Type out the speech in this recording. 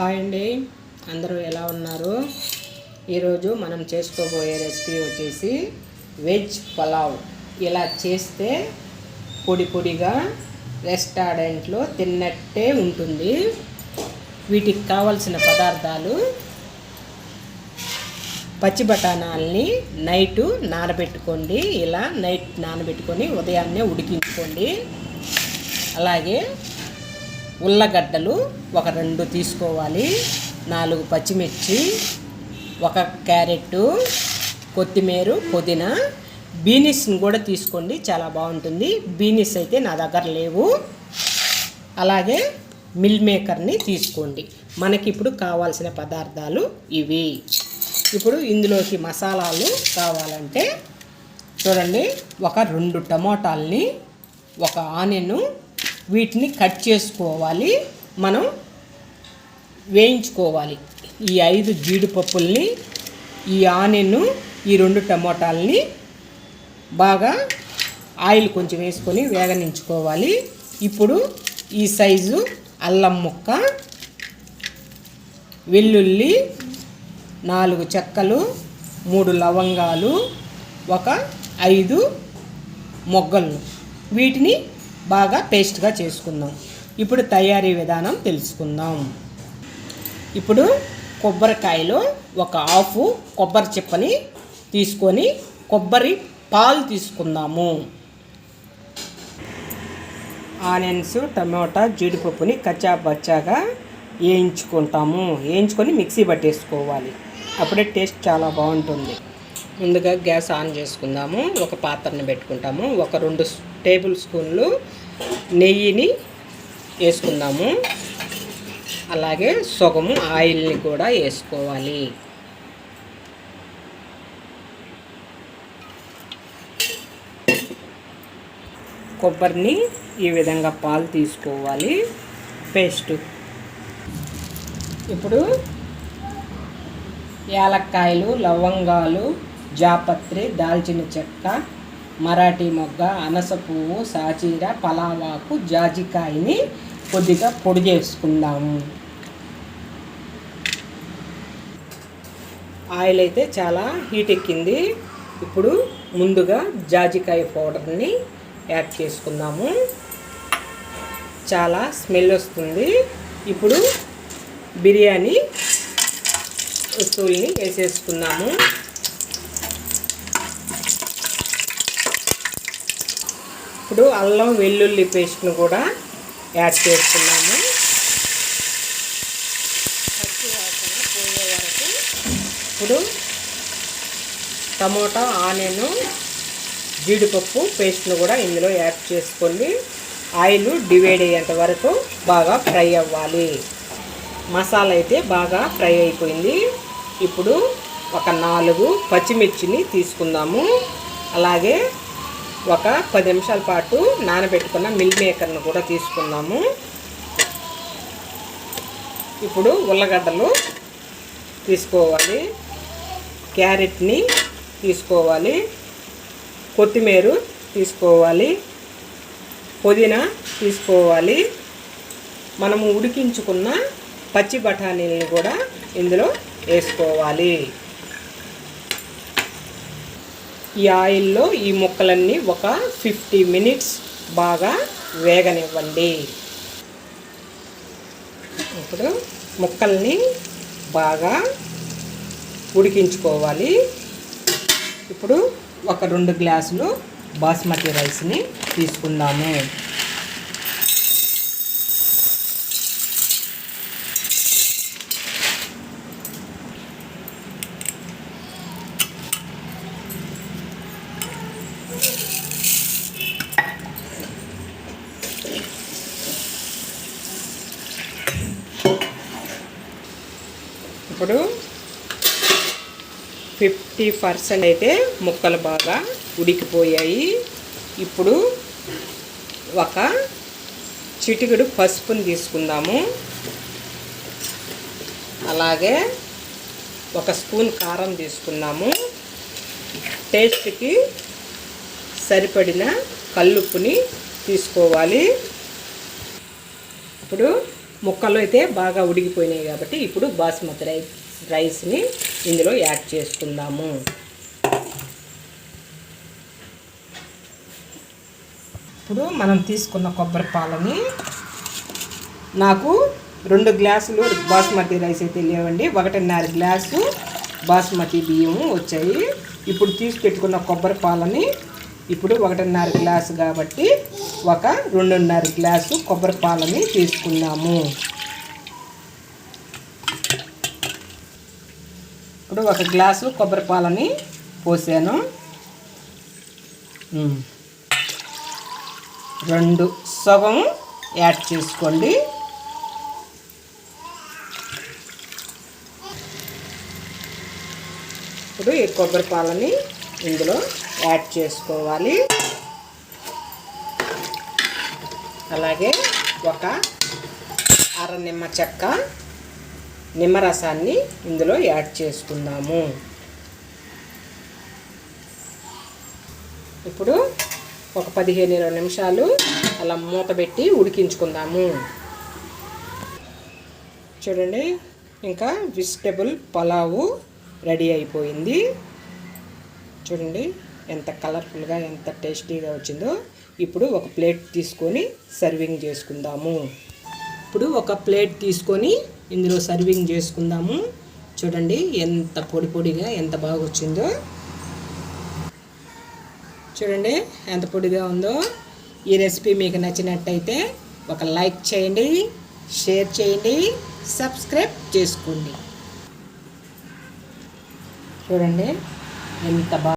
Hi అండి. అందరూ ఎలా ఉన్నారు? ఈరోజు మనం చేసుకోబోయే రెసిపీ వచ్చేసి వెజ్ పలావ్. ఇలా చేస్తే పొడి పొడిగా రెస్టారెంట్లో తిన్నట్టే ఉంటుంది. వీటికి కావలసిన పదార్థాలు పచ్చి బఠానాల్ని నైటు నానబెట్టుకోండి. ఇలా నైట్ నానబెట్టుకొని ఉదయాన్నే ఉడికించుకోండి. అలాగే ఉల్లగడ్డలు ఒక రెండు తీసుకోవాలి. నాలుగు పచ్చిమిర్చి ఒక క్యారెట్టు కొత్తిమీర పుదీనా. బీనీస్ని కూడా తీసుకోండి చాలా బాగుంటుంది. బీనీస్ అయితే నా దగ్గర లేవు. అలాగే మిల్ మేకర్ని తీసుకోండి. మనకి ఇప్పుడు కావాల్సిన పదార్థాలు ఇవి. ఇప్పుడు ఇందులోకి మసాలాలు కావాలంటే చూడండి ఒక రెండు టమోటాల్ని ఒక ఆనియన్ వీటిని కట్ చేసుకోవాలి. మనం వేయించుకోవాలి. ఈ ఐదు జీడిపప్పుల్ని ఈ ఆనియన్ ఈ రెండు టమోటాలని బాగా ఆయిల్ కొంచెం వేసుకొని వేగనించుకోవాలి. ఇప్పుడు ఈ సైజు అల్లం ముక్క వెల్లుల్లి నాలుగు చెక్కలు మూడు లవంగాలు ఒక ఐదు మొగ్గలు. వీటిని బాగా పేస్ట్గా చేసుకుందాం. ఇప్పుడు తయారీ విధానం తెలుసుకుందాం. ఇప్పుడు కొబ్బరికాయలో ఒక హాఫ్ కొబ్బరి చిప్పని తీసుకొని కొబ్బరి పాలు తీసుకుందాము. ఆనియన్స్ టమాటా జీడిపప్పుని కచ్చా బచ్చాగా వేయించుకుంటాము. వేయించుకొని మిక్సీ పట్టేసుకోవాలి. అప్పుడే టేస్ట్ చాలా బాగుంటుంది. ముందుగా గ్యాస్ ఆన్ చేసుకుందాము. ఒక పాత్రని పెట్టుకుంటాము. ఒక రెండు టేబుల్ స్పూన్లు నెయ్యిని వేసుకుందాము. అలాగే సగము ఆయిల్ని కూడా వేసుకోవాలి. కొబ్బరిని ఈ విధంగా పాలు తీసుకోవాలి. పేస్ట్. ఇప్పుడు యాలక్కాయలు లవంగాలు జాపత్రి దాల్చిన చెక్క మరాఠీ మొగ్గ అనస పువ్వు సాచీర పలావాకు జాజికాయని కొద్దిగా పొడి చేసుకుందాము ఆయిల్ అయితే చాలా హీట్ ఎక్కింది. ఇప్పుడు ముందుగా జాజికాయ పౌడర్ని యాడ్ చేసుకుందాము. చాలా స్మెల్ వస్తుంది. ఇప్పుడు బిర్యానీ వస్తువుల్ని వేసేసుకున్నాము ఇప్పుడు అల్లం వెల్లుల్లి పేస్ట్ను కూడా యాడ్ చేసుకున్నాము పచ్చి వాసన పోయే వరకు ఇప్పుడు టమోటా ఆనియన్ జీడిపప్పు పేస్ట్ను కూడా ఇందులో యాడ్ చేసుకొని ఆయిల్ డివైడ్ అయ్యేంత వరకు బాగా ఫ్రై అవ్వాలి. మసాలా అయితే బాగా ఫ్రై అయిపోయింది. ఇప్పుడు ఒక నాలుగు పచ్చిమిర్చిని తీసుకుందాము. అలాగే ఒక పది నిమిషాల పాటు నానబెట్టుకున్న మిల్ మేకర్ను కూడా తీసుకున్నాము. ఇప్పుడు ఉల్లగడ్డలు తీసుకోవాలి. క్యారెట్ని తీసుకోవాలి. కొత్తిమీర తీసుకోవాలి. పుదీనా తీసుకోవాలి. మనము ఉడికించుకున్న పచ్చి బఠానీలను కూడా ఇందులో వేసుకోవాలి. ఈ ఆయిల్లో ఈ ముక్కలన్నీ ఒక ఫిఫ్టీ మినిట్స్ బాగా వేగనివ్వండి. ఇప్పుడు ముక్కల్ని బాగా ఉడికించుకోవాలి. ఇప్పుడు ఒక రెండు గ్లాసులు బాస్మతి రైస్ని తీసుకుందాము. ఇప్పుడు ఫిఫ్టీ పర్సెంట్ అయితే ముక్కలు బాగా ఉడికిపోయాయి. ఇప్పుడు ఒక చిటికెడు పసుపుని తీసుకుందాము. అలాగే ఒక స్పూన్ కారం తీసుకున్నాము టేస్ట్కి సరిపడిన కల్లుప్పుని తీసుకోవాలి. ఇప్పుడు ముక్కలు అయితే బాగా ఉడికిపోయినాయి కాబట్టి ఇప్పుడు బాస్మతి రైస్ రైస్ని ఇందులో యాడ్ చేసుకుందాము. ఇప్పుడు మనం తీసుకున్న కొబ్బరి పాలని నాకు రెండు గ్లాసులు బాస్మతి రైస్ అయితే లేవండి. ఒకటిన్నర గ్లాసు బాస్మతి బియ్యం వచ్చాయి. ఇప్పుడు తీసి పెట్టుకున్న కొబ్బరి పాలని ఇప్పుడు ఒకటిన్నర గ్లాసు కాబట్టి ఒక రెండున్నర గ్లాసు కొబ్బరి పాలని తీసుకున్నాము. ఇప్పుడు ఒక గ్లాసు కొబ్బరి పాలని పోసాను. రెండు సగం యాడ్ చేసుకోండి. ఇప్పుడు ఈ కొబ్బరి పాలని ఇందులో యాడ్ చేసుకోవాలి. అలాగే ఒక అర నిమ్మ చెక్క నిమ్మరసాన్ని ఇందులో యాడ్ చేసుకుందాము. ఇప్పుడు ఒక పదిహేను ఇరవై నిమిషాలు అలా మూత పెట్టి ఉడికించుకుందాము. చూడండి ఇంకా వెజిటబుల్ పలావు రెడీ అయిపోయింది. చూడండి ఎంత కలర్ఫుల్గా ఎంత టేస్టీగా వచ్చిందో. ఇప్పుడు ఒక ప్లేట్ తీసుకొని సర్వింగ్ చేసుకుందాము. ఇప్పుడు ఒక ప్లేట్ తీసుకొని ఇందులో సర్వింగ్ చేసుకుందాము. చూడండి ఎంత పొడి పొడిగా ఎంత బాగా వచ్చిందో చూడండి ఎంత పొడిగా ఉందో. ఈ రెసిపీ మీకు నచ్చినట్టయితే ఒక లైక్ చేయండి షేర్ చేయండి సబ్స్క్రైబ్ చేసుకోండి. చూడండి ఎంత బాగా